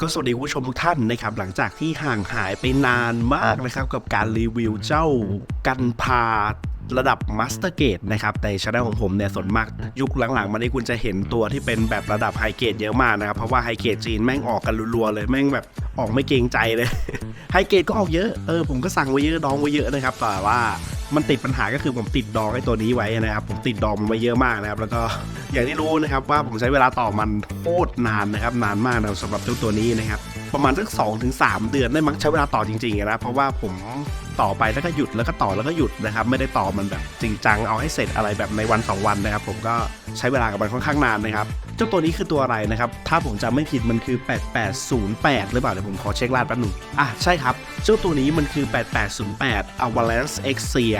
ก็สวัสดีคุณผู้ชมทุกท่านนะครับหลังจากที่ห่างหายไปนานมากนะครับกับการรีวิวเจ้ากันพา ระดับมาสเตอร์เกตนะครับในช anel ของผมเนี่ยส่วนมากยุคหลังๆ มานี้คุณจะเห็นตัวที่เป็นแบบระดับไฮเกรดเยอะมากนะครับ เพราะว่าไฮเกรดจีนแม่งออกกันรัวๆเลย แม่งแบบออกไม่เกรงใจเลยไฮเกรดก็ออกเยอะเออผมก็สั่งไว้เยอะดองไว้เยอะนะครับแต่ว่ามันติดปัญหาก็คือผมติดดองไอ้ตัวนี้ไว้นะครับ ผมติดดองมันไว้เยอะมากนะครับ แล้วก็อย่างที่รู้นะครับว่าผมใช้เวลาต่อมันโคตรนานนะครับ นานมากนะสำหรับเจ้าตัวนี้นะครับ ประมาณสักสองถึงสามเดือนได้มั้งใช้เวลาต่อจริงๆอะนะเพราะว่าผม ต่อไปแล้วก็หยุดแล้วก็ต่อแล้วก็หยุดนะครับ ไม่ได้ต่อมันแบบจริงจังเอาให้เสร็จอะไรแบบในวันสองวันนะครับ ผมก็ใช้เวลากับมันค่อนข้างนานนะครับเจ้าตัวนี้คือตัวอะไรนะครับ ถ้าผมจำไม่ผิดมันคือ 8808 หรือเปล่าเดี๋ยวผมขอเช็ครหัสแป๊บหนึงอะใช่ครับ เจ้าตัวนี้มันคือ 8808 Avalanche Exia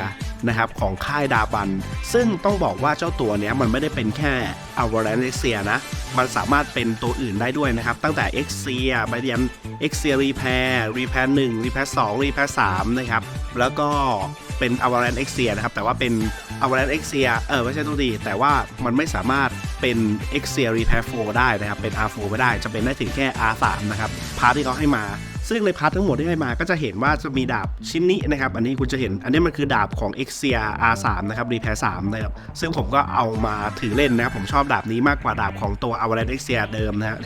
นะครับของค่ายดาบัน ซึ่งต้องบอกว่าเจ้าตัวเนี้ยมันไม่ได้เป็นแค่ Avalanche Exia นะ มันสามารถเป็นตัวอื่นได้ด้วยนะครับ ตั้งแต่ Exia ไปเรียน Exia Repair Repair 1 Repair 2 Repair 3 นะครับแล้วก็เป็น Avalanche x ียนะครับ แต่ว่าเป็น Avalanche Exia เออไม่ใช่ตัวดี แต่ว่ามันไม่สามารถเป็น Exia Repair 4ได้นะครับ เป็น R4 ไม่ได้ จะเป็นได้ถึงแค่ R3 นะครับ พาร์ทที่เขาให้มา ซึ่งในพาร์ททั้งหมดที่ให้มาก็จะเห็นว่าจะมีดาบชิ้นนี้นะครับ อันนี้คุณจะเห็น อันนี้มันคือดาบของ Exia R3 นะครับ Repair 3นะครับ ซึ่งผมก็เอามาถือเล่นนะครับ ผมชอบดาบนี้มากกว่าดาบของตัว Avalanche Exia เดิมนะฮะ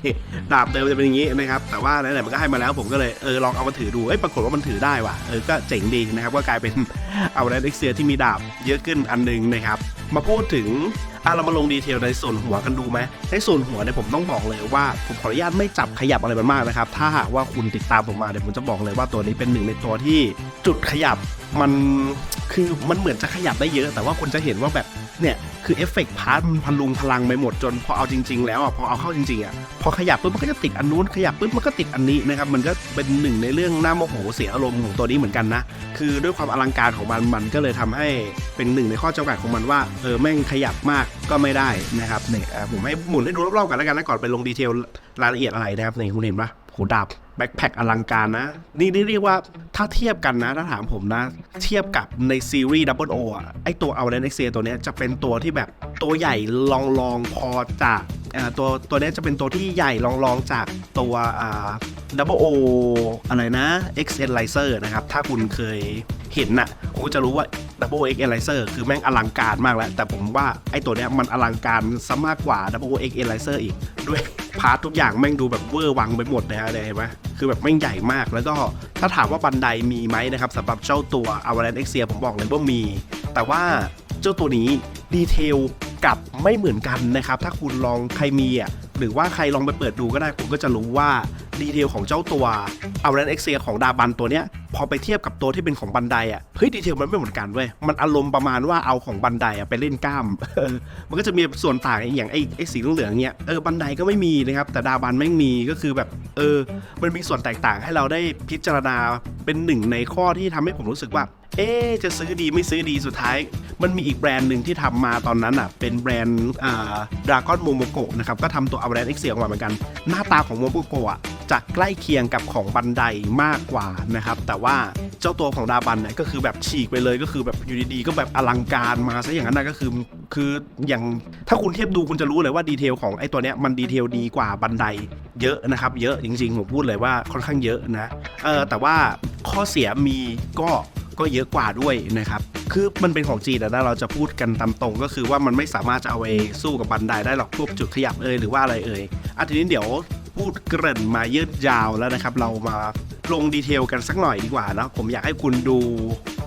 ดาบเดิมจะเป็นอย่างนี้นะครับ แต่ว่าไหนๆมันก็ให้มาแล้วผมก็เลยเออลองเอามาถือดูเอ้ยปรากฏว่ามันถือได้ว่ะเออก็เจ๋งดีนะครับก็กลายเป็น Avalanche Exia ที่มีดาบเยอะขึ้นอันหนึงนะครับมาพูดถึง อะเรามาลงดีเทลในส่วนหัวกันดูไหมในส่วนหัวเนี่ยผมต้องบอกเลยว่า ผมขออนุญาตไม่จับขยับอะไรมันมากนะครับ ถ้าหากว่าคุณติดตามผมมาเดี๋ยวผมจะบอกเลยว่าตัวนี้เป็นหนึ่งในตัวที่จุดขยับมันคือมันเหมือนจะขยับได้เยอะ แต่ว่าคุณจะเห็นว่าแบบ เนี่ยคือเอฟเฟกต์พาร์ทมันพลุงพลังไปหมดจนพอเอาจริง ๆ แล้วอะพอเอาเข้าจริงๆอะพอขยับปุ๊บมันก็จะติดอันนู้นขยับปุ๊บมันก็ติดอันนี้นะครับมันก็เป็นหนึ่งในเรื่องหน้าโมโหเสียอารมณ์ของตัวนี้เหมือนกันนะคือด้วยความอลังการของมันมันก็เลยทำให้เป็นหนึ่งในข้อจำกัดของมันว่าเออแม่งขยับมากก็ไม่ได้นะครับเนี่ยผมให้หมุนให้ดูรอบๆกันแล้วกันนะก่อนไปลงดีเทลรายละเอียดอะไรนะครับนี่คุณเห็นปะโหดาบแบ็คแพคอลังการนะ นี่นี่เรียกว่าถ้าเทียบกันนะ ถ้าถามผมนะ เทียบกับในซีรีส์ดับเบิลโอะไอตัวเอาเลนเอ็กเซียตัวเนี้ยจะเป็นตัวที่แบบตัวใหญ่ลองลองพอจากตัวตัวนี้จะเป็นตัวที่ใหญ่ลองลองจากตัวดับเบิลโออะไรนะ X Analyzer นะครับ ถ้าคุณเคยเห็นน่ะคุณจะรู้ว่า Double X Analyzer คือแม่งอลังการมากแล้ว แต่ผมว่าไอตัวเนี้ยมันอลังการซะมากกว่า Double X Analyzer อีก ด้วยพาร์ททุกอย่างแม่งดูแบบเวอร์วังไปหมดนะฮะเนี่ยเห็นไหม คือแบบแม่งใหญ่มาก แล้วก็ถ้าถามว่าบันไดมีไหมนะครับสำหรับเจ้าตัว Avalanche Exia ผมบอกเลยว่ามี แต่ว่าเจ้าตัวนี้ดีเทลกับไม่เหมือนกันนะครับ ถ้าคุณลองใครมีอะหรือว่าใครลองไปเปิดดูก็ได้คุณก็จะรู้ว่าดีเทลของเจ้าตัว a v a l a n c h Exia ของดาบันตัวเนี้ย พอไปเทียบกับตัวที่เป็นของบันไดอะเฮ้ยดีเทลมันไม่เหมือนกันเว้ยมันอารมณ์ประมาณว่าเอาของบันไดอะไปเล่นกล้าม มันก็จะมีส่วนต่างอย่างไอ้ไอ้สีเหลืองเนี้ยเออบันไดก็ไม่มีนะครับแต่ดาบันไม่มีก็คือแบบเออ มันมีส่วนแตกต่างให้เราได้พิจารณาเป็นหนึ่งในข้อที่ทำให้ผมรู้สึกว่าเอ๊จะซื้อดีไม่ซื้อดีสุดท้าย มันมีอีกแบรนด์หนึ่งที่ทำมาตอนนั้นอะเป็นแบรนด์อ่าดราก้อนโมโมโกะนะครับก็ทำตัวอ v a l a n c e Exia ออกมาเหมือนกัน หน้าตาของโมโมโกะอะจะใกล้เคียงกับของบันไดมากกว่านะครับแต่ว่าเจ้าตัวของดาบันเนี่ยก็คือแบบฉีกไปเลยก็คือแบบอยู่ดีๆก็แบบอลังการมาซะอย่างนั้นนะก็คือคืออย่างถ้าคุณเทียบดูคุณจะรู้เลยว่าดีเทลของไอ้ตัวเนี้ยมันดีเทลดีกว่าบันไดเยอะนะครับเยอะจริงๆผมพูดเลยว่าค่อนข้างเยอะนะเออแต่ว่าข้อเสียมีก็ก็เยอะกว่าด้วยนะครับคือมันเป็นของจีนแต่เราจะพูดกันตามตรงก็คือว่ามันไม่สามารถจะเอาไปสู้กับบันไดได้หรอกพวกจุดขยับเอยหรือว่าอะไรเอ่ยอะทีนี้เดี๋ยวพูดเกริ่นมายืดยาวแล้วนะครับ เรามาลงดีเทลกันสักหน่อยดีกว่านะผมอยากให้คุณดู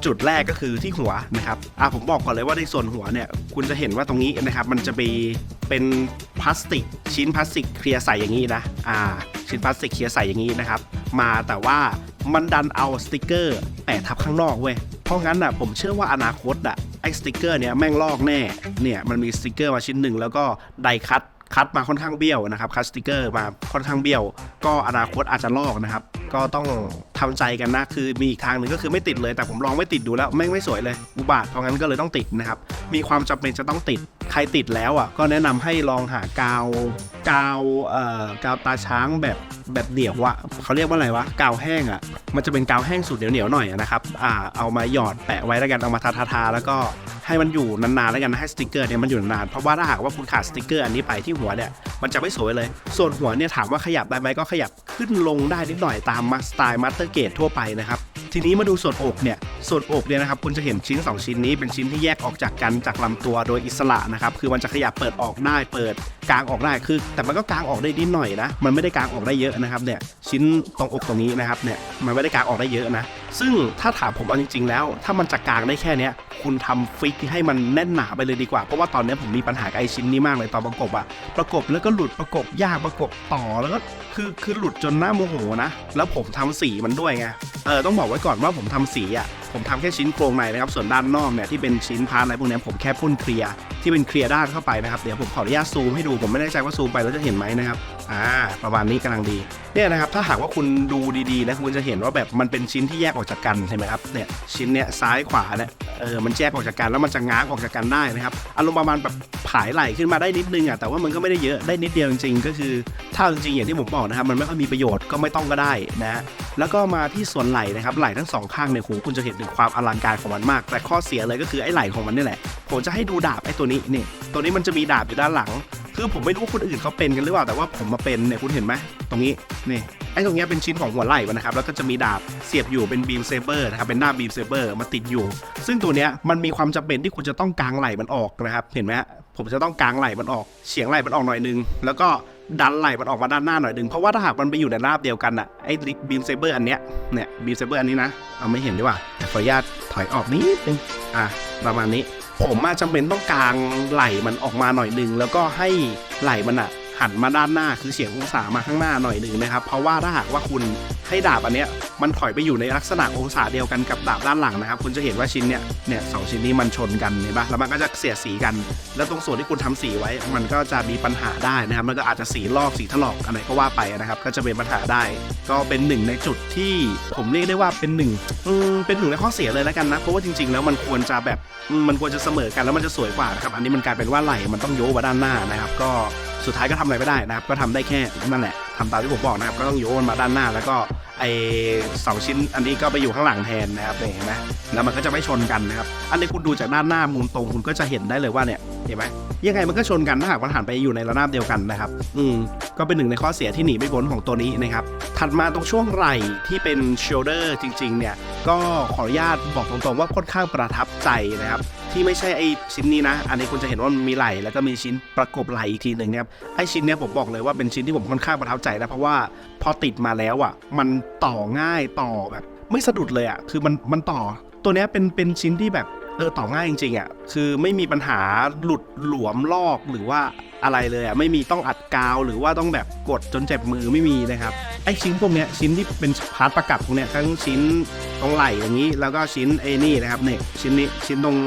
จุดแรกก็คือที่หัวนะครับอะผมบอกก่อนเลยว่าในส่วนหัวเนี่ย คุณจะเห็นว่าตรงนี้นะครับ มันจะมีเป็นพลาสติก ชิ้นพลาสติกเคลียร์ใสอย่างนี้นะ อ่า ชิ้นพลาสติกเคลียร์ใสอย่างนี้นะครับ มาแต่ว่ามันดันเอาสติกเกอร์แปะทับข้างนอกเว้ย เพราะงั้นอะผมเชื่อว่าอนาคตอะไอ้สติกเกอร์เนี้ยแม่งลอกแน่ เนี่ยมันมีสติกเกอร์มาชิ้นหนึ่งแล้วก็ไดคัต คัดมาค่อนข้างเบี้ยวนะครับคัดสติกเกอร์มาค่อนข้างเบี้ยว ก็อนาคตอาจจะลอกนะครับ ก็ต้องทำใจกันนะ คือมีอีกทางหนึ่งก็คือไม่ติดเลยแต่ผมลองไม่ติดดูแล้วแม่งไม่สวยเลยอุบาทเพราะงั้นก็เลยต้องติดนะครับ มีความจำเป็นจะต้องติดใครติดแล้วอะก็แนะนำให้ลองหากาวกาวเอ่อกาวตาช้างแบบแบบเหนียวอะเขาเรียกว่าอะไรวะกาวแห้งอะมันจะเป็นกาวแห้งสูตรเหนียวๆหน่อยนะครับอ่าเอามาหยอดแปะไว้แล้วกันเอามาทาๆๆแล้วก็ให้มันอยู่นานๆแล้วกันนะให้สติกเกอร์เนี่ยมันอยู่นานๆเพราะว่าถ้าหากว่าคุณขาดสติกเกอร์อันนี้ไปที่หัวเนี่ยมันจะไม่สวยเลย ส่วนหัวเนี่ยถามว่าขยับได้ไหมก็ขยับขึ้นลงได้นิดหน่อยตามมาสไตล์มาสเตอร์เกตทั่วไปนะครับทีนี้มาดูส่วนอกเนี่ย ส่วนอกเนี่ยนะครับ คุณจะเห็นชิ้น 2 ชิ้นนี้เป็นชิ้นที่แยกออกจากกันจากลำตัวโดยอิสระนะครับ คือมันจะขยับเปิดออกได้เปิดกลางออกได้คือ แต่มันก็กลางออกได้นิดหน่อยนะ มันไม่ได้กลางออกได้เยอะนะครับเนี่ย ชิ้นตรงอกตรงนี้นะครับเนี่ย มันไม่ได้กลางออกได้เยอะนะ ซึ่งถ้าถามผมเอาจริง ๆ แล้ว ถ้ามันจะกลางได้แค่เนี้ย คุณทำฟิกให้มันแน่นหนาไปเลยดีกว่า เพราะว่าตอนนี้ผมมีปัญหากับไอชิ้นนี้มากเลยตอนประกบอะประกบแล้วก็หลุดประกบยากประกบต่อแล้วก็คือคือหลุดจนหน้าโมโหนะ แล้วผมทำสีมันด้วยไงเออต้องบอกไว้ก่อนว่าผมทำสีอะผมทำแค่ชิ้นโครงในนะครับส่วนด้านนอกเนี่ยที่เป็นชิ้นพาร์ทอะไรพวกนี้ผมแค่พ่นเคลียร์ที่เป็นเคลียร์ด้านเข้าไปนะครับเดี๋ยวผมขออนุญาตซูมให้ดูผมไม่แน่ใจว่าซูมไปแล้วจะเห็นไหมนะครับ อ่าประมาณนี้กำลังดีเนี่ยนะครับถ้าหากว่าคุณดูดีๆนะคุณจะเห็นว่าแบบมันเป็นชิ้นที่แยกออกจากกันใช่ไหมครับเนี่ยชิ้นเนี้ยซ้ายขวาเนี่ยเออมันแยกออกจากกันแล้วมันจะง้างออกจากกันได้นะครับอารมณ์ประมาณแบบผายไหลขึ้นมาได้นิดนึงอะแต่ว่ามันก็ไม่ได้เยอะได้นิดเดียวจริงๆก็คือถ้าจริงๆอย่างที่ผมบอกนะครับมันไม่ค่อยมีประโยชน์ก็ไม่ต้องก็ได้นะแล้วก็มาที่ส่วนไหล่นะครับไหล่ทั้งสองข้างเนี่ยโหคุณจะเห็นถึงความอลังการของมันมาก แต่ข้อเสียเลยก็คือไอ้ไหล่ของมันนี่แหละผมจะให้ดูดาบไอ้ตัวนี้นี่ตัวนี้มันจะมีดาบอยู่ด้านหลัง คือผมไม่รู้ว่าคนอื่นเขาเป็นกันหรือเปล่าแต่ว่าผมมาเป็นเนี่ยคุณเห็นไหมตรงนี้นี่ไอ้ตรงเนี้ยเป็นชิ้นของหัวไหล่มันนะครับแล้วก็จะมีดาบเสียบอยู่เป็นบีมเซเบอร์นะครับเป็นหน้าบีมเซเบอร์มาติดอยู่ ซึ่งตัวเนี้ยมันมีความจำเป็นที่คุณจะต้องกางไหล่มันออกนะครับเห็นไหมผมจะต้องกางไหล่มันออกเฉียงไหล่มันออกหน่อยนึง แล้วก็ดันไหล่มันออกมาด้านหน้าหน่อยนึง เพราะว่าถ้าหากมันไปอยู่ในราบเดียวกันอะไอ้บีมเซเบอร์อันเนี้ยเนี่ยบีมเซเบอร์อันนี้นะเอาไม่เห็นดีกว่าขออนุญาตถอยออกนิดนึงอะประมาณนี้ ผมมาจำเป็นต้องกางไหล่มันออกมาหน่อยหนึ่งแล้วก็ให้ไหล่มันอะ หันมาด้านหน้าคือเฉียงองศามาข้างหน้าหน่อยหนึ่งนะครับ เพราะว่าถ้าหากว่าคุณให้ดาบอันเนี้ยมันถอยไปอยู่ในลักษณะองศาเดียวกันกับดาบด้านหลังนะครับ คุณจะเห็นว่าชิ้นเนี้ยเนี่ยสองชิ้นนี้มันชนกันเห็นปะแล้วมันก็จะเสียดสีกัน แล้วตรงส่วนที่คุณทำสีไว้ มันก็จะมีปัญหาได้นะครับ มันก็อาจจะสีลอกสีถลอกอะไรก็ว่าไปนะครับ ก็จะเป็นปัญหาได้ ก็เป็นหนึ่งในจุดที่ผมเรียกได้ว่าเป็นหนึ่งอืมเป็นหนึ่งในข้อเสียเลยแล้วกันนะ เพราะว่าจริง ๆ แล้วมันควรจะแบบมันควรจะเสมอกันแล้วมันจะสวยกว่านะครับ อันนี้มันกลายเป็นว่าไหล่มันต้องโยกมาด้านหน้านะครับ ก็สุดท้ายก็ทำอะไรไม่ได้นะครับ ก็ทำได้แค่นั่นแหละทำตามที่ผมบอกนะครับ ก็ต้องโยนมาด้านหน้า แล้วก็ไอสองชิ้นอันนี้ก็ไปอยู่ข้างหลังแทนนะครับเห็นไหมแล้วมันก็จะไม่ชนกันนะครับ อันนี้คุณดูจากด้านหน้ามุมตรงคุณก็จะเห็นได้เลยว่าเนี่ยเห็นไหมยังไงมันก็ชนกันถ้าหากมันหันไปอยู่ในระนาบเดียวกันนะครับ อืมก็เป็นหนึ่งในข้อเสียที่หนีไม่พ้นของตัวนี้นะครับ ถัดมาตรงช่วงไหล่ที่เป็น shoulder จริง ๆ เนี่ย ก็ขออนุญาตบอกตรงๆว่าค่อนข้างประทับใจนะครับ ที่ไม่ใช่ไอชิ้นนี้นะ อันนี้คุณจะเห็นว่ามันมีไหล่แล้วก็มีชิ้นประกบไหล่อีกทีหนึ่งนะครับไอชิ้นเนี้ยผมบอกเลยว่าเป็นชิ้นที่ผมค่อนข้างประทับใจนะเพราะว่าพอติดมาแล้วอะมันต่อง่ายต่อแบบ ไม่สะดุดเลยอะคือมันมันต่อ ตัวเนี้ยเป็นเป็นชิ้นที่แบบ เออต่อง่ายจริงๆอะคือไม่มีปัญหาหลุดหลวมลอกหรือว่าอะไรเลยอะไม่มีต้องอัดกาวหรือว่าต้องแบบกดจนเจ็บมือไม่มีนะครับไอชิ้นพวกเนี้ยชิ้นที่เป็นพาร์ทประกับพวกเนี้ยทั้งชิ้นตรงไหล่อย่างนี้ แล้วก็ชิ้นไอนี่นะครับเนี่ยชิ้นนี้ชิ้นตรง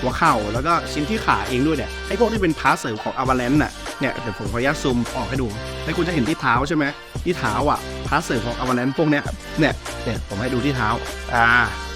หัวเข่าแล้วก็ชิ้นที่ขาเองด้วยเนี่ยไอพวกที่เป็นพาร์ทเสริมของอวาเลนน่ะเนี่ยเดี๋ยวผมขออนุญาตซูมออกให้ดูแล้วคุณจะเห็นที่เท้าใช่ไหมที่เท้าอะพาร์ทเสริมของอวาเลนพวกเนี้ยเนี่ยเนี่ยผมให้ดูที่เท้าอ่า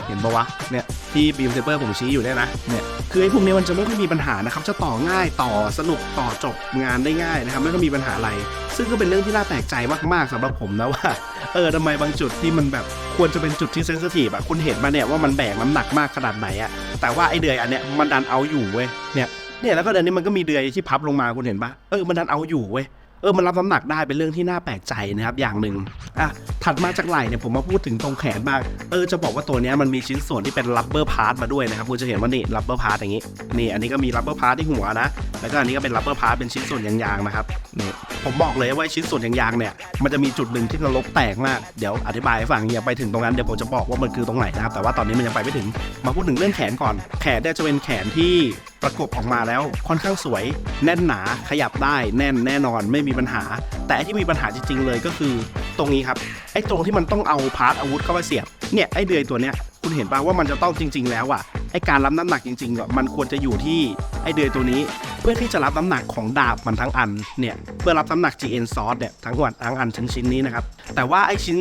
เห็นปะวะเนี่ยที่บีมเซเปอร์ผมชี้อยู่เนี่ยนะเนี่ยคือไอ้พวกนี้มันจะไม่ค่อยมีปัญหานะครับจะต่อง่ายต่อสนุกต่อจบงานได้ง่ายนะครับไม่ต้องมีปัญหาอะไร ซึ่งก็เป็นเรื่องที่น่าแปลกใจมากๆสำหรับผมนะว่าเออทำไมบางจุดที่มันแบบควรจะเป็นจุดที่เซนซิทีฟอะคุณเห็นมาเนี่ยว่ามันแบกน้ำหนักมากขนาดไหนอะแต่ว่าไอ้เดือยอันเนี้ยมันดันเอาอยู่เว้ยเนี่ยเนี่ยแล้วก็เดี๋ยวนี้มันก็มีเดือยที่พับลงมาคุณเห็นปะเออมันดันเอาอยู่เว้ย เออมันรับน้ำหนักได้เป็นเรื่องที่น่าแปลกใจนะครับอย่างหนึ่งอะถัดมาจากไหล่เนี่ยผมมาพูดถึงตรงแขนบ้างเออจะบอกว่าตัวนี้มันมีชิ้นส่วนที่เป็น rubber part มาด้วยนะครับคุณจะเห็นว่านี่ rubber part อย่างนี้นี่อันนี้ก็มี rubber part ที่หัวนะแล้วก็อันนี้ก็เป็น rubber part เป็นชิ้นส่วนยางๆนะครับนี่ผมบอกเลยว่าชิ้นส่วนยางๆเนี่ยมันจะมีจุดหนึ่งที่นรกแตกมากเดี๋ยวอธิบายให้ฟังอย่าไปถึงตรงนั้นเดี๋ยวผมจะบอกว่ามันคือตรงไหนนะครับแต่ว่าตอนนี้มันยังไปไม่ถึงมาพูดถึงเรื่องแขนก่อน แขนเนี่ยจะเป็นแขนที่ประกบออกมาแล้วค่อนข้างสวย แน่นหนาขยับได้แน่นแน่นอนไม่มีปัญหา แต่ที่มีปัญหาจริง ๆ เลยก็คือตรงนี้ครับไอ้ตรงที่มันต้องเอาพาร์ทอาวุธเข้าไปเสียบเนี่ยไอ้เดือยตัวเนี้ยคุณเห็นป่ะว่ามันจะต้องจริง ๆ แล้วอะไอ้การรับน้ำหนักจริงๆอะมันควรจะอยู่ที่ไอ้เดือยตัวนี้ เพื่อที่จะรับน้ำหนักของดาบมันทั้งอันเนี่ยเพื่อรับน้ำหนัก GN Sauce เนี่ยทั้งวันทั้งอันชิ้นชิ้นๆนี้นะครับแต่ว่าไอ้ชิ้น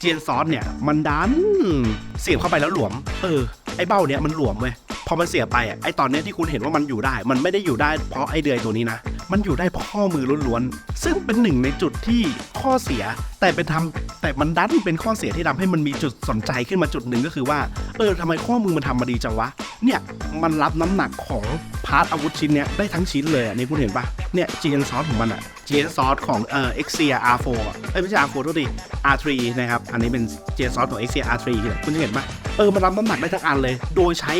GN Sauce เนี่ยมันดันเสียบเข้าไปแล้วหลวม เออไอ้เบ้าเนี่ยมันหลวมเว้ยพอมันเสียไปอะไอตอนเนี้ยที่คุณเห็นว่ามันอยู่ได้ มันไม่ได้อยู่ได้เพราะไอเดือยตัวนี้นะ มันอยู่ได้เพราะข้อมือล้วนๆ ซึ่งเป็นหนึ่งในจุดที่ข้อเสีย แต่เป็นทำแต่มันดันเป็นข้อเสียที่ทำให้มันมีจุดสนใจขึ้นมาจุดหนึ่งก็คือว่า เออทำไมข้อมือมันทำมาดีจังวะ เนี่ย มันรับน้ำหนักของพาร์ทอาวุธชิ้นเนี้ยได้ทั้งชิ้นเลยอะนี่คุณเห็นปะเนี่ยจีนซอสของมันอะ จีนซอสของเอ่อ Xia R4 อะเอ้ยไม่ใช่ R4 โทษดี R3 นะครับ อันนี้เป็นจีนซอสของ Xia R3 เนี่ยคุณจะเห็นปะเออมันรับน้ำหนักได้ทั้งอันเลย โดยใช้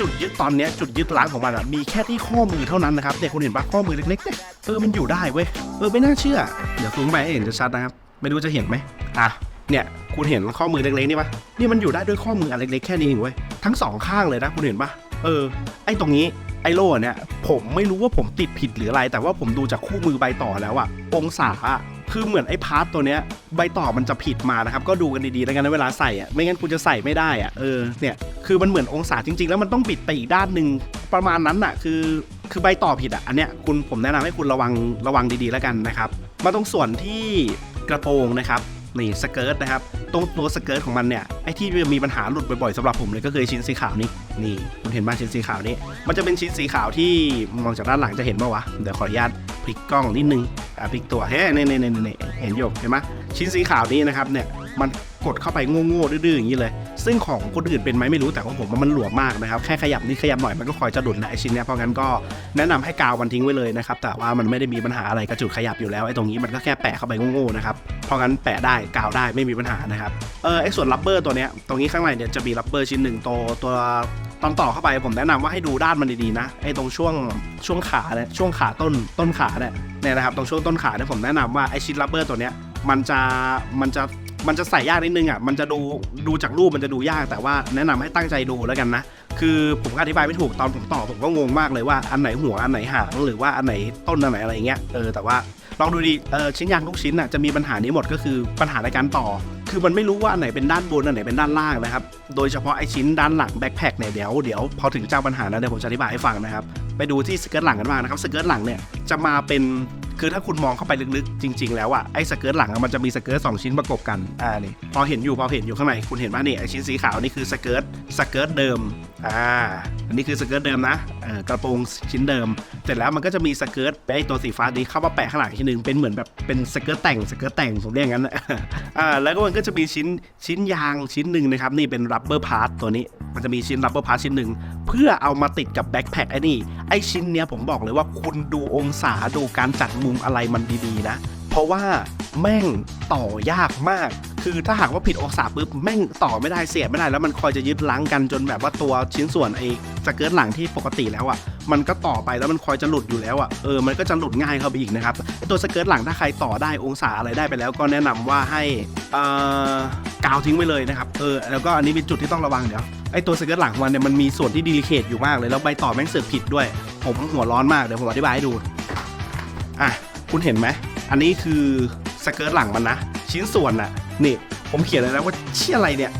จุดยึดตอนนี้จุดยึดล้างของมันอะมีแค่ที่ข้อมือเท่านั้นนะครับเนี่ยคุณเห็นปะข้อมือเล็กๆเนี่ยเออมันอยู่ได้เว้ยเออไม่น่าเชื่อ เดี๋ยวซูมไปให้เห็นชัดๆนะครับ ไม่รู้จะเห็นไหมอะเนี่ยคุณเห็นข้อมือเล็กๆนี่ปะนี่มันอยู่ได้ด้วยข้อมืออันเล็กๆแค่นี้เองเว้ยทั้งสองข้างเลยนะคุณเห็นปะเออ ไอ้ตรงนี้ ไอโล่เนี่ยผมไม่รู้ว่าผมติดผิดหรืออะไร แต่ว่าผมดูจากคู่มือใบต่อแล้วอะองศาอะคือเหมือนไอ้พาร์ทตัวเนี้ยใบต่อมันจะผิดมานะครับ ก็ดูกันดีๆแล้วกันนะเวลาใส่อะไม่งั้นคุณจะใส่ไม่ได้อะเออเนี่ยคือมันเหมือนองศาจริง ๆ แล้วมันต้องบิดไปอีกด้านหนึ่งประมาณนั้นอะคือคือใบต่อผิดอะอันเนี้ยคุณผมแนะนำให้คุณระวังระวังดีๆแล้วกันนะครับมาตรงส่วนที่กระโปรงนะครับ นี่สเกิร์ตนะครับตรงตัวสเกิร์ตของมันเนี่ยไอ้ที่มีปัญหาหลุดบ่อยๆสำหรับผมเลยก็คือชิ้นสีขาวนี้นี่คุณเห็นบ้างชิ้นสีขาวนี้ มันจะเป็นชิ้นสีขาวที่มองจากด้านหลังจะเห็นป่าวะเดี๋ยวขออนุญาตพลิกกล้องนิดนึงอะพลิกตัวเฮ้เนี่นี่นี่นี่เห็นโยกเห็นไหมชิ้นสีขาวนี้นะครับเนี่ยมันกดเข้าไปโง่ๆดื้อๆอย่างนี้เลย ซึ่งของคนอื่นเป็นไหมไม่รู้แต่ของผมมันหลวมมากนะครับแค่ขยับนิดขยับหน่อยมันก็คอยจะดุดนะไอชิ้นเนี้ยเพราะงั้นก็แนะนำให้กาวมันทิ้งไว้เลยนะครับแต่ว่ามันไม่ได้มีปัญหาอะไรกระจุดขยับอยู่แล้วไอ้ตรงนี้มันก็แค่แปะเข้าไปโง่ๆนะครับเพราะงั้นแปะได้กาวได้ไม่มีปัญหานะครับเออไอ้ส่วนรับเบอร์ตัวเนี้ยตรงนี้ข้างในเนี่ยจะมีรับเบอร์ชิ้นหนึ่งตัวตัวตอนต่อเข้าไปผมแนะนำว่าให้ดูด้านมันดีๆนะไอ้ตรงช่วงช่วงขาเนี่ยช่วงขาต้นต้นขาเนี่ยเนี่ยนะครับตรงช่วงต้นขาเนี่ยผมแนะนำว่าไอชิ้นรับเบอร์ตัวเนี้ยมันจะมันจะ มันจะใส่ยากนิดนึงอะ มันจะดูดูจากรูปมันจะดูยากแต่ว่าแนะนำให้ตั้งใจดูแล้วกันนะ คือผมอธิบายไม่ถูกตอนผมต่อผมก็งงมากเลยว่าอันไหนหัวอันไหนหางหรือว่าอันไหนต้นอันไหนอะไรเงี้ย เออแต่ว่าลองดูดีเออชิ้นยางทุกชิ้นน่ะจะมีปัญหานี้หมดก็คือปัญหาในการต่อ คือมันไม่รู้ว่าอันไหนเป็นด้านบนอันไหนเป็นด้านล่างนะครับ โดยเฉพาะไอชิ้นด้านหลังแบ็คแพคเนี่ยเดี๋ยวเดี๋ยวพอถึงเจ้าปัญหานั้นเดี๋ยวผมจะอธิบายให้ฟังนะครับ ไปดูที่สเกิร์ตหลังกันบ้างนะครับสเกิร์ตหลังเนี่ยจะมาเป็น คือถ้าคุณมองเข้าไปลึกๆ จริง ๆ แล้วอะไอ้สเกิร์ตหลังอะมันจะมีสเกิร์ตสองชิ้นประกบกันอ่านี่พอเห็นอยู่พอเห็นอยู่ข้างในคุณเห็นว่านี่ไอชิ้นสีขาวนี่คือสเกิร์ตสเกิร์ตเดิมอ่าอันนี้คือสเกิร์ตเดิมนะเออกระโปรงชิ้นเดิม เสร็จแล้วมันก็จะมีสเกิร์ตไอตัวสีฟ้านี้เข้ามาแปะข้างหลังอีกทีหนึงเป็นเหมือนแบบเป็นสเกิร์ตแต่งสเกิร์ตแต่งผมเรียกงั้นนะอ่าแล้วก็มันก็จะมีชิ้นชิ้นยางชิ้นหนึ่งนะครับนี่เป็นรับเบอร์พาร์ตตัวนี้ มันจะมีชิ้นรับเบอร์พาชิ้นหนึ่งเพื่อเอามาติดกับแบ็คแพคไอ้นี่ไอ้ชิ้นเนี้ยผมบอกเลยว่าคุณดูองศาดูการจัดมุมอะไรมันดีๆนะ ราะว่าแม่งต่อยากมาก คือถ้าหากว่าผิดองศาปุ๊บแม่งต่อไม่ได้เสียไม่ได้ แล้วมันคอยจะยึดลังกันจนแบบว่าตัวชิ้นส่วนไอ้สเกิร์ตหลังที่ปกติแล้วอะมันก็ต่อไปแล้วมันคอยจะหลุดอยู่แล้วอะเออมันก็จะหลุดง่ายเข้าไปอีกนะครับไอตัวสเกิร์ตหลังถ้าใครต่อได้องศาอะไรได้ไปแล้ว ก็แนะนำว่าให้เอ่อกาวทิ้งไว้เลยนะครับเออแล้วก็อันนี้เป็นจุดที่ต้องระวังเดี๋ยวไอ้ตัวสเกิร์ตหลังของมันเนี่ยมันมีส่วนที่ดีลิเคทอยู่มากเลยแล้วใบต่อแม่งเสือกผิดด้วย ผมหัวร้อนมากเดี๋ยวผมอธิบายให้ดูอะคุณเห็นไหม อันนี้คือสเกิร์ตหลังมันนะ ชิ้นส่วนน่ะนี่ผมเขียนเลยนะว่าเชี่ยอะไรเนี่ย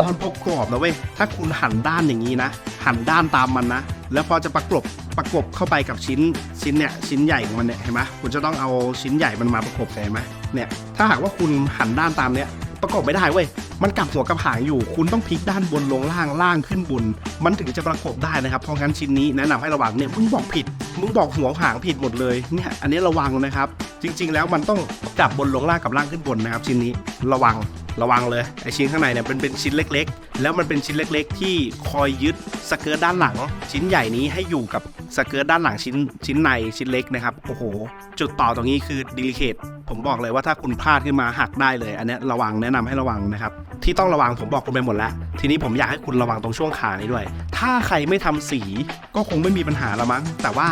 ตอนประกอบนะเว้ยถ้าคุณหันด้านอย่างนี้นะ หันด้านตามมันนะ แล้วพอจะประกบประกบเข้าไปกับชิ้นชิ้นเนี่ยชิ้นใหญ่ของมันเนี่ยเห็นไหมคุณจะต้องเอาชิ้นใหญ่มันมาประกบเห็นไหมเนี่ยถ้าหากว่าคุณหันด้านตามเนี้ยประกบไม่ได้เว้ย มันกลับหัวกับหางอยู่ คุณต้องพลิกด้านบนลงล่างล่างขึ้นบน มันถึงจะประกบได้นะครับ เพราะงั้นชิ้นนี้แนะนำให้ระวังเนี่ยมึงบอกผิด มึงบอกหัวหางผิดหมดเลยเนี่ยอันนี้ระวังนะครับ จริง ๆ แล้วมันต้องกลับบนลงล่างกับล่างขึ้นบนนะครับชิ้นนี้ระวังระวังเลยไอชิ้นข้างในเนี่ยเป็นเป็นชิ้นเล็ก ๆ แล้วมันเป็นชิ้นเล็ก ๆ ที่คอยยึดสเกิร์ตด้านหลัง ชิ้นใหญ่นี้ให้อยู่กับสเกิร์ตด้านหลังชิ้นชิ้นในชิ้นเล็กนะครับโอ้โห จุดต่อตรงนี้คือดีลิเคทผมบอกเลยว่าถ้าคุณพลาดขึ้นมาหักได้เลย อันเนี้ยระวังแนะนำให้ระวังนะครับที่ต้องระวังผมบอกคุณไปหมดแล้ว ทีนี้ผมอยากให้คุณระวังตรงช่วงขานี้ด้วย ถ้าใครไม่ทำสีก็คงไม่มีปัญหาละมั้งแต่ว่า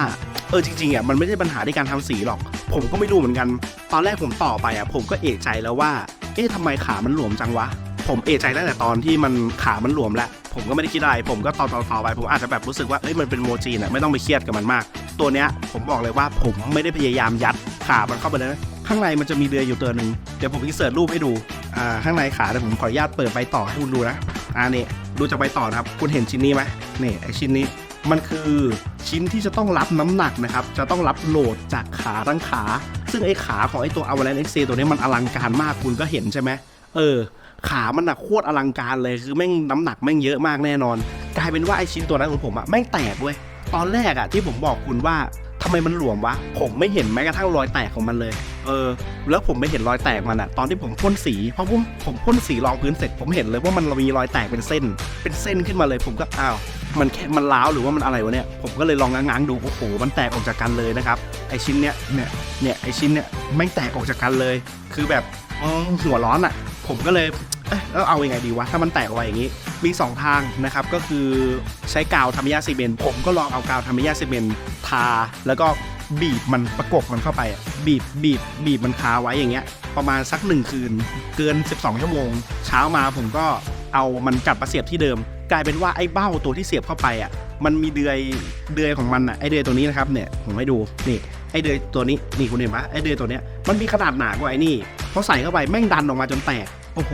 เออจริงๆอะมันไม่ได้ปัญหาที่การทำสีหรอก ผมก็ไม่รู้เหมือนกัน ตอนแรกผมต่อไปอะผมก็เอะใจแล้วว่า เอ๊ะทำไมขามันหลวมจังวะ ผมเอใจตั้งแต่ตอนที่มันขามันหลวมแล้ว ผมก็ไม่ได้คิดอะไร ผมก็ต่อต่อต่อไป ผมอาจจะแบบรู้สึกว่าเอ้ยมันเป็นโมจีนอะไม่ต้องไปเครียดกับมันมาก ตัวเนี้ยผมบอกเลยว่าผมไม่ได้พยายามยัดขามันเข้าไปเลยนะข้างในมันจะมีเดือยอยู่ตัวหนึ่งเดี๋ยวผมอินเสิร์ตรูปให้ดูอ่าข้างในขาเดี๋ยวผมขออนุญาตเปิดใบต่อให้คุณดูนะอ่านี่ดูจากใบต่อนะครับ คุณเห็นชิ้นนี้ไหมนี่ไอชิ้นนี้ มันคือชิ้นที่จะต้องรับน้ำหนักนะครับ จะต้องรับโหลดจากขาทั้งขา ซึ่งไอ้ขาของไอ้ตัว a v a l a n c e XC ตัวนี้มันอลังการมากคุณก็เห็นใช่ไหมเออ ขามันหนักโคตรอลังการเลยคือแม่งน้ำหนักแม่งเยอะมากแน่นอน กลายเป็นว่าไอ้ชิ้นตัวนั้นของผมอะแม่งแตกเว้ยตอนแรกอะที่ผมบอกคุณว่าทำไมมันหลวมวะ ผมไม่เห็นแม้กระทั่งรอยแตกของมันเลย เออ แล้วผมไม่เห็นรอยแตกมันอะตอนที่ผมพ่นสี เพราะผมผมพ่นสีรองพื้นเสร็จ ผมเห็นเลยว่ามันมีรอยแตกเป็นเส้น เป็นเส้นขึ้นมาเลย ผมก็อ้าว มันแค่มันล้าวหรือว่ามันอะไรวะเนี่ย ผมก็เลยลองง้างๆดูโอ้โหมันแตกออกจากกันเลยนะครับ ไอชิ้นเนี้ยเนี่ยเนี่ยไอชิ้นเนี้ยแม่แตกออกจากกันเลย คือแบบหัวร้อนอะผมก็เลยเอ๊ะแล้วเอาอยัางไงดีวะ ถ้ามันแตกออกมาอย่างนี้ มี 2 ทางนะครับ ก็คือใช้กาวทามิยาซีเมนต์ผมก็ลองเอากาวทามิยาซีเมนต์ทา แล้วก็บีบมันประกบมันเข้าไป บีบบีบบีบมันคาไว้อย่างเงี้ย ประมาณสักหนึ่งคืน เกิน 12 ชั่วโมง เช้ามาผมก็ เอามันกลับมาเสียบที่เดิม กลายเป็นว่าไอ้เบ้าตัวที่เสียบเข้าไปอะมันมีเดือยเดือยของมันอะไอ้เดือยตัวนี้นะครับเนี่ยผมให้ดูนี่ไอ้เดือยตัวนี้นี่คุณเห็นปะไอ้เดือยตัวเนี้ยมันมีขนาดหนากว่าไอ้นี่พอใส่เข้าไปแม่งดันออกมาจนแตกโอ้โห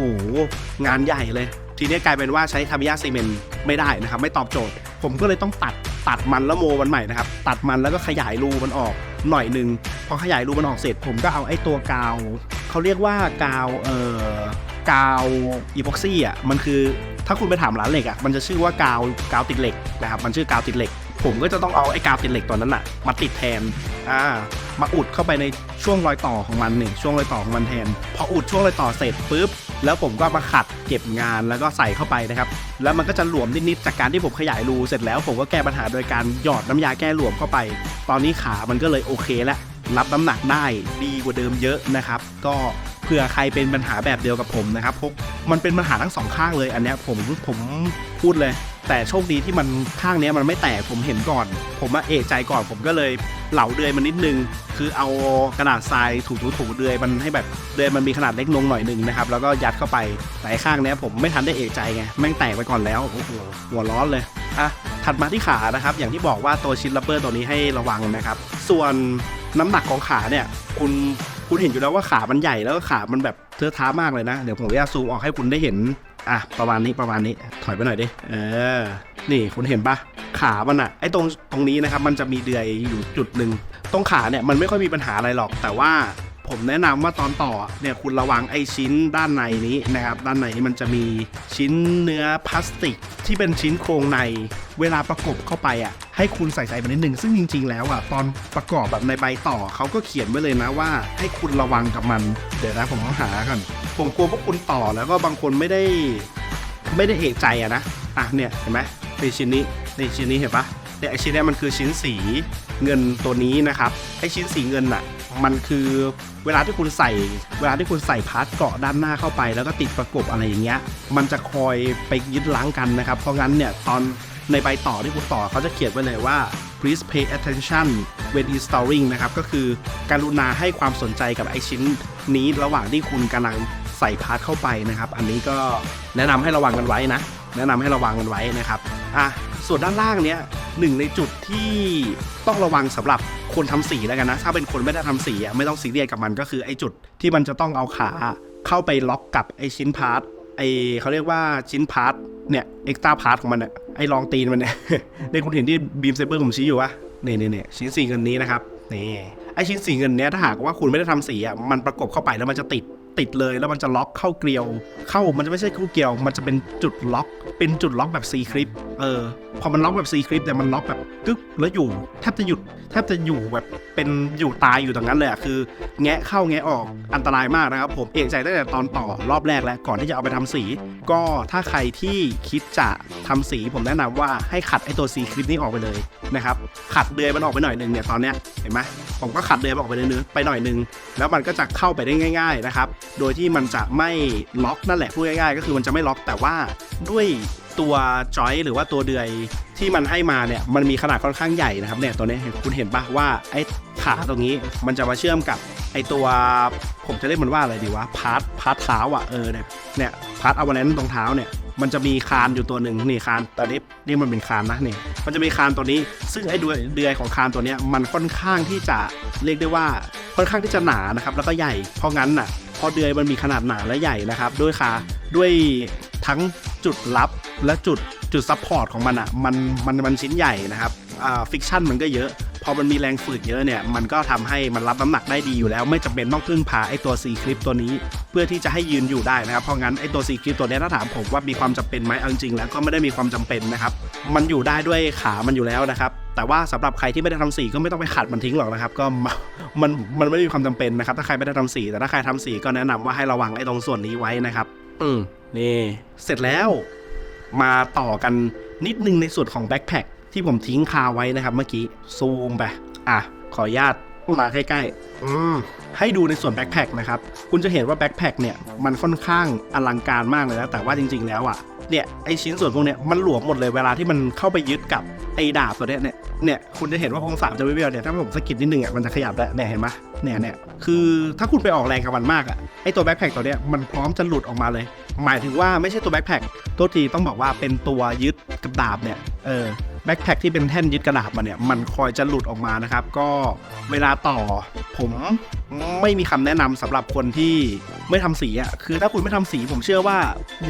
งานใหญ่เลย ทีนี้กลายเป็นว่าใช้ทามิยาซีเมนต์ไม่ได้นะครับไม่ตอบโจทย์ ผมก็เลยต้องตัดตัดมันแล้วโมมันใหม่นะครับตัดมันแล้วก็ขยายรูมันออกหน่อยหนึ่งพอขยายรูมันออกเสร็จ ผมก็เอาไอ้ตัวกาวเขาเรียกว่ากาวเอ่อ กาวอีพ็อกซี่อะมันคือถ้าคุณไปถามร้านเหล็กอะมันจะชื่อว่ากาวกาวติดเหล็กนะครับมันชื่อกาวติดเหล็ก ผมก็จะต้องเอาไอ้กาวติดเหล็กตัวนั้นอะมาติดแทนอ่ามาอุดเข้าไปในช่วงรอยต่อของมันหนี่งช่วงรอยต่อของมันแทน พออุดช่วงรอยต่อเสร็จปุ๊บแล้วผมก็มาขัดเก็บงานแล้วก็ใส่เข้าไปนะครับ แล้วมันก็จะหลวมนิดๆจากการที่ผมขยายรูเสร็จแล้ว ผมก็แก้ปัญหาโดยการหยอดน้ำยาแก้หลวมเข้าไป ตอนนี้ขามันก็เลยโอเคแล้วรับน้ำหนักได้ดีกว่าเดิมเยอะนะครับ ก็ ผื่อใครเป็นปัญหาแบบเดียวกับผมนะครับพมันเป็นปัญหาทั้งสองข้างเลยอันเนี้ยผมผมพูดเลย แต่โชคดีที่มันข้างเนี้ยมันไม่แตกผมเห็นก่อน ผมมาเอะใจก่อนผมก็เลยเหลาเดือยมันนิดนึง คือเอากระดาษทรายถูๆถูเดือยมันให้แบบเดือยมันมีขนาดเล็กลงหน่อยหนึ่งนะครับแล้วก็ยัดเข้าไปแต่ข้างเนี้ยผมไม่ทันได้เอะใจไงแม่งแตกไปก่อนแล้วโอ้โหหัวร้อนเลยอะถัดมาที่ขานะครับ อย่างที่บอกว่าตัวชิ้นลับเบอร์ตัวนี้ให้ระวังนะครับ ส่วนน้ำหนักของขาเนี่ย คุณ คุณเห็นอยู่แล้วว่าขามันใหญ่แล้วก็ขามันแบบเทอะท้ามากเลยนะ เดี๋ยวผมจะซูมออกให้คุณได้เห็น อะ ประมาณนี้ประมาณนี้ ถอยไปหน่อยดิ เออ นี่คุณเห็นปะขามันอะไอ้ตรงตรงนี้นะครับ มันจะมีเดือยอยู่จุดหนึ่งตรงขาเนี่ยมันไม่ค่อยมีปัญหาอะไรหรอก แต่ว่า ผมแนะนำว่าตอนต่อเนี่ยคุณระวังไอชิ้นด้านในนี้นะครับ ด้านในนี้มันจะมีชิ้นเนื้อพลาสติกที่เป็นชิ้นโครงในเวลาประกบเข้าไปอะให้คุณใส่ใจมันนิดนึงซึ่งจริง ๆ แล้วอะตอนประกอบแบบในใบต่อเขาก็เขียนไว้เลยนะว่า ให้คุณระวังกับมัน เดี๋ยวนะผมต้องหาก่อนผมกลัวพวกคุณต่อแล้วก็บางคนไม่ได้ไม่ได้เอกใจอะนะอะเนี่ยเห็นไหมในชิ้นนี้ในชิ้นนี้เห็นปะ เนี่ยไอชิ้นนี้มันคือชิ้นสีเงินตัวนี้นะครับไอชิ้นสีเงินอะมันคือเวลาที่คุณใส่ เวลาที่คุณใส่พาร์ทเกาะด้านหน้าเข้าไป แล้วก็ติดประกบอะไรอย่างเงี้ย มันจะคอยไปยึดล้างกันนะครับ เพราะงั้นเนี่ยตอนในใบต่อที่คุณต่อเขาจะเขียนไว้เลยว่า please pay attention when installing นะครับ ก็คือการุณาให้ความสนใจกับไอชิ้นนี้ระหว่างที่คุณกำลังใส่พาร์ทเข้าไปนะครับ อันนี้ก็แนะนำให้ระวังกันไว้นะ แนะนำให้ระวังกันไว้นะครับ อะ ส่วนด้านล่างเนี้ยหนึ่งในจุดที่ต้องระวังสำหรับคนทำสีแล้วกันนะ ถ้าเป็นคนไม่ได้ทำสีอะไม่ต้องซีเรียสกับมันก็คือไอ้จุดที่มันจะต้องเอาขาเข้าไปล็อกกับไอ้ชิ้นพาร์ทไอ้เขาเรียกว่าชิ้นพาร์ทเนี่ยเอ็กซ์ตร้าพาร์ทของมันเนี่ยไอ้รองตีนมันเนี่ยเนี่ยคุณเห็นที่บีมเซเบอร์ผมชี้อยู่วะเนี่ยเนี่ยเนี่ยชิ้นสีเงินนี้นะครับนี่ไอชิ้นสีเงินเนี้ยถ้าหากว่าคุณไม่ได้ทำสีอะมันประกบเข้าไปแล้วมันจะติดติดเลยแล้วมันจะล็อกเข้าเกลียว เข้ามันจะไม่ใช่เข้าเกลียว มันจะเป็นจุดล็อก เป็นจุดล็อกแบบซีคลิป เออ พอมันล็อกแบบซีคลิปแต่ยมันล็อกแบบกึกแล้วอยู่แทบจะหยุดแทบจะอยู่แบบเป็นอยู่ตายอยู่ตรงนั้นเลยอะคือ แงะเข้าแงะออกอันตรายมากนะครับ ผมเอกใจตั้งแต่ตอนต่อรอบแรกแล้วก่อนที่จะเอาไปทำสี ก็ถ้าใครที่คิดจะทำสีผมแนะนำว่าให้ขัดไอตัวซีคลิปนี้ออกไปเลยนะครับขัดเดือยมันออกไปหน่อยหนึงเนี่ยตอนเนี้ยเห็นไหมผมก็ขัดเดือยมันออกไปเลยนื้อไปหน่อยหนึงแล้วมันก็จะเข้าไปได้ง่าย ๆนะครับ โดยที่มันจะไม่ล็อกนั่นแหละพูดง่ายๆ ก็คือมันจะไม่ล็อกแต่ว่าด้วย ตัวจอยหรือว่าตัวเดือยที่มันให้มาเนี่ยมันมีขนาดค่อนข้างใหญ่นะครับเนี่ยตัวนี้คุณเห็นปะว่าไอ้ขาตรงนี้มันจะมาเชื่อมกับไอ้ตัวผมจะเรียกมันว่าอะไรดีวะพาร์ทพาร์ทเท้าอะเออเนี่ยเนี่ยพาร์ทอวาเลนตรงเท้าเนี่ยมันจะมีคานอยู่ตัวหนึ่งนี่คานตอนนี้นี่มันเป็นคานนะนี่มันจะมีคานตัวนี้ ซึ่งไอ้เดือยเดือยของคานตัวนี้มันค่อนข้างที่จะเรียกได้ว่าค่อนข้างที่จะหนานะครับแล้วก็ใหญ่เพราะงั้นน่ะพอเดือยมันมีขนาดหนาและใหญ่นะครับด้วยค่ะด้วยทั้งจุดลับ และจุดจุดซับพอร์ตของมันอะมันมันมันชิ้นใหญ่นะครับอ่าฟิกชันมันก็เยอะ พอมันมีแรงฝืดเยอะเนี่ย มันก็ทำให้มันรับน้ำหนักได้ดีอยู่แล้ว ไม่จำเป็นต้องพึ่งพาไอ้ตัว C คลิปตัวนี้ เพื่อที่จะให้ยืนอยู่ได้นะครับ เพราะงั้นไอ้ตัว C คลิปตัวนี้ถ้าถามผมว่ามีความจำเป็นไหมเอาจริงแล้วก็ไม่ได้มีความจำเป็นนะครับ มันอยู่ได้ด้วยขามันอยู่แล้วนะครับแต่ว่าสำหรับใครที่ไม่ได้ทำสีก็ไม่ต้องไปขัดมันทิ้งหรอกนะครับก็มันมันไม่ได้มีความจำเป็นนะครับถ้าใครไม่ได้ทำสี แต่ถ้าใครทำสีก็แนะนำว่าให้ระวังไอ้ตรงส่วนนี้ไว้นะครับ อืมนี่ เสร็จแล้ว มาต่อกันนิดนึงในส่วนของแบ็คแพคที่ผมทิ้งคาไว้นะครับ เมื่อกี้ซูมไปอะขออนุญาตมาใกล้ๆอืมให้ดูในส่วนแบ็คแพคนะครับ คุณจะเห็นว่าแบ็คแพคเนี่ยมันค่อนข้างอลังการมากเลยนะแต่ว่าจริง ๆ แล้วอะเนี่ยไอชิ้นส่วนพวกเนี้ยมันหลวมหมดเลยเวลาที่มันเข้าไปยึดกับไอดาบตัวเนี้ยเนี่ย เนี่ยคุณจะเห็นว่าองศาจะวิเบี้ยวเนี่ยถ้าผมสะกิดนิดนึงอะมันจะขยับได้เนี่ยเห็นไหมเนี่ยเนี่ยคือถ้าคุณไปออกแรงกับมันมากอะไอตัวแบ็คแพคตัวเนี้ยมันพร้อมจะหลุดออกมาเลย หมายถึงว่าไม่ใช่ตัวแบ็คแพคตัวทีต้องบอกว่าเป็นตัวยึดกับดาบเนี่ยเออ บ็คแพคที่เป็นแท่นยึดกระดาบมาเนี่ยมันคอยจะหลุดออกมานะครับ ก็เวลาต่อผมไม่มีคำแนะนำสำหรับคนที่ไม่ทำสีอะคือถ้าคุณไม่ทำสีผมเชื่อว่า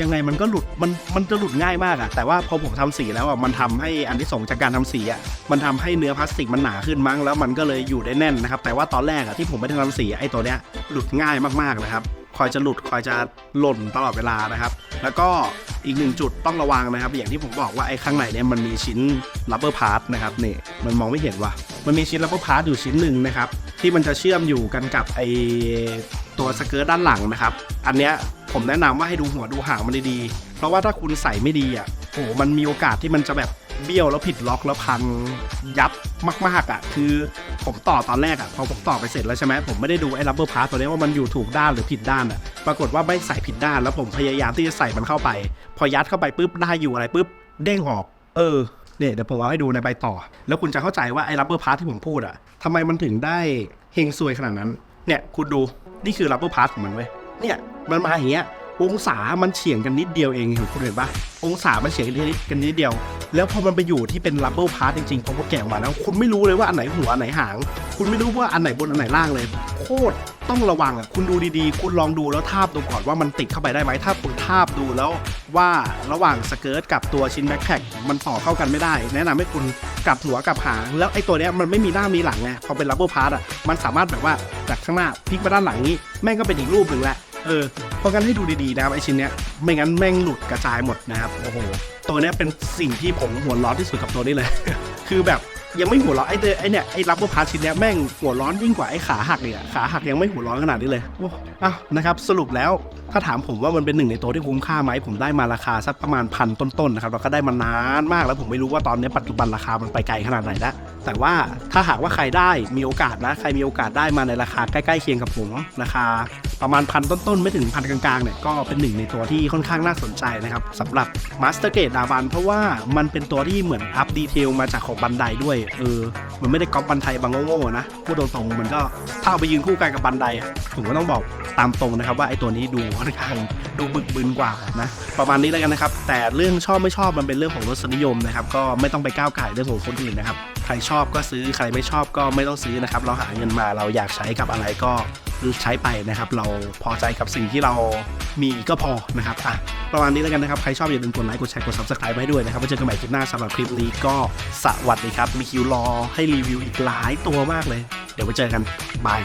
ยังไงมันก็หลุดมันมันจะหลุดง่ายมากอะแต่ว่าพอผมทำสีแล้วอะมันทำให้อันที่สองจากการทำสีอะมันทำให้เนื้อพลาสติกมันหนาขึ้นมั้งแล้วมันก็เลยอยู่ได้แน่นนะครับแต่ว่าตอนแรกอะที่ผมไม่ได้ทำสีไอ้ตัวเนี้ยหลุดง่ายมากๆนะครับ คอยจะหลุดคอยจะหล่นตลอดเวลานะครับ แล้วก็อีกหนึ่งจุดต้องระวังนะครับ อย่างที่ผมบอกว่าไอ้ข้างในเนี่ยมันมีชิ้น rubber part นะครับนี่มันมองไม่เห็นว่ะมันมีชิ้น rubber part อยู่ชิ้นหนึ่งนะครับที่มันจะเชื่อมอยู่กันกับไอ้ตัวสเกิร์ตด้านหลังนะครับ อันเนี้ยผมแนะนำว่าให้ดูหัวดูหางมันดีๆ เพราะว่าถ้าคุณใส่ไม่ดีอะโอ้โหมันมีโอกาสที่มันจะแบบ เบี้ยวแล้วผิดล็อกแล้วพังยับมากๆอะ คือผมต่อตอนแรกอะพอผมต่อไปเสร็จแล้วใช่ไหมผมไม่ได้ดูไอ้ rubber part ตัวนี้ว่ามันอยู่ถูกด้านหรือผิดด้านอะปรากฏว่าไม่ใส่ผิดด้านแล้วผมพยายามที่จะใส่มันเข้าไป พอยัดเข้าไปปุ๊บได้อยู่อะไรปุ๊บเด้งออก เออเนี่ยเดี๋ยวผมเอาให้ดูในใบต่อ แล้วคุณจะเข้าใจว่าไอ้ rubber part ที่ผมพูดอะทำไมมันถึงได้เฮงซวยขนาดนั้น เนี่ยคุณดูนี่คือ rubber part ของมันเว้ยเนี่ยมันมาอย่างเงี้ย องศามันเฉียงกันนิดเดียวเองเห็นคุณเห็นปะองศามันเฉียงกันนิดกันนิดเดียว แล้วพอมันไปอยู่ที่เป็น rubber part จริงๆพอพอแกะออกมาแล้วคุณไม่รู้เลยว่าอันไหนหัวอันไหนหาง คุณไม่รู้ว่าอันไหนบนอันไหนล่างเลย โคตรต้องระวังอะคุณดูดีๆ คุณลองดูแล้วทาบดูก่อนว่ามันติดเข้าไปได้ไหมถ้าคุณทาบดูแล้วว่าระหว่างสเกิร์ตกับตัวชิ้นแบ็คแพคมันต่อเข้ากันไม่ได้ แนะนำให้คุณกลับหัวกลับหางแล้วไอ้ตัวเนี้ยมันไม่มีหน้ามีหลังไงพอเป็น rubber part อะมันสามารถแบบว่าจากข้างหน้าพลิกมาด้านหลังนี้แม่งก็เป็นอีกรูปหนึ่งแหละเออ เพราะงั้นให้ดูดีๆนะครับไอ้ชิ้นเนี้ยไม่งั้นแม่งหลุดกระจายหมดนะครับโอ้โหตัวเนี้ยเป็นสิ่งที่ผมหัวร้อนที่สุดกับตัวนี้เลย คือแบบยังไม่หัวร้อนไอ้เดไอ้เนี่ยไอ้รับเบอร์พาร์ชิ้นเนี้ยแม่งหัวร้อนยิ่งกว่าไอ้ขาหักเนี่ยขาหักยังไม่หัวร้อนขนาดนี้เลยโอ้อ้าวนะครับสรุปแล้วถ้าถามผมว่ามันเป็นหนึ่งในตัวที่คุ้มค่าไหมผมได้มาราคาสักประมาณพันต้นๆนะครับแล้วก็ได้มานานมากแล้วผมไม่รู้ว่าตอนนี้ปัจจุบันราคามันไปไกลขนาดไหนแล้วแต่ว่าถ้าหากว่าใครได้มีโอกาสนะใครมีโอกาสได้มาในราคาใกล้ๆเคียงกับผมราคาประมาณพันต้นๆ ไม่ถึงพันกลางๆเนี่ยก็เป็นหนึ่งในตัวที่ค่อนข้างน่าสนใจนะครับสำหรับ Master Gate ดาบันเพราะว่ามันเป็นตัวที่เหมือนอัพดีเทลมาจากของบันไดด้วยเออมันไม่ได้ก๊อปบันไทยบางโง่ๆนะพูดตรงๆมันก็ถ้าเอาไปยืนคู่กันกับบันไดผมก็ต้องบอกตามตรงนะครับว่าไอ้ตัวนี้ดูค่อนข้างดูบึกบึนกว่านะประมาณนี้แล้วกันนะครับแต่เรื่องชอบไม่ชอบมันเป็นเรื่องของรสนิยมนะครับก็ไม่ต้องไปก้าวไก่เรื่องของคนอื่นนะครับ รชอบก็ซื้อใครไม่ชอบก็ไม่ต้องซื้อนะครับ เราหาเงินมาเราอยากใช้กับอะไรก็ใช้ไปนะครับ เราพอใจกับสิ่งที่เรามีก็พอนะครับอะประมาณนี้แล้วกันนะครับ ใครชอบอย่าลืมกดไลค์กดแชร์กด subscribe ไว้ด้วยนะครับไว้เจอกันใหม่คลิปหน้าสำหรับคลิปนี้ก็สวัสดีครับ มีคิวรอให้รีวิวอีกหลายตัวมากเลย เดี๋ยวไว้เจอกันบาย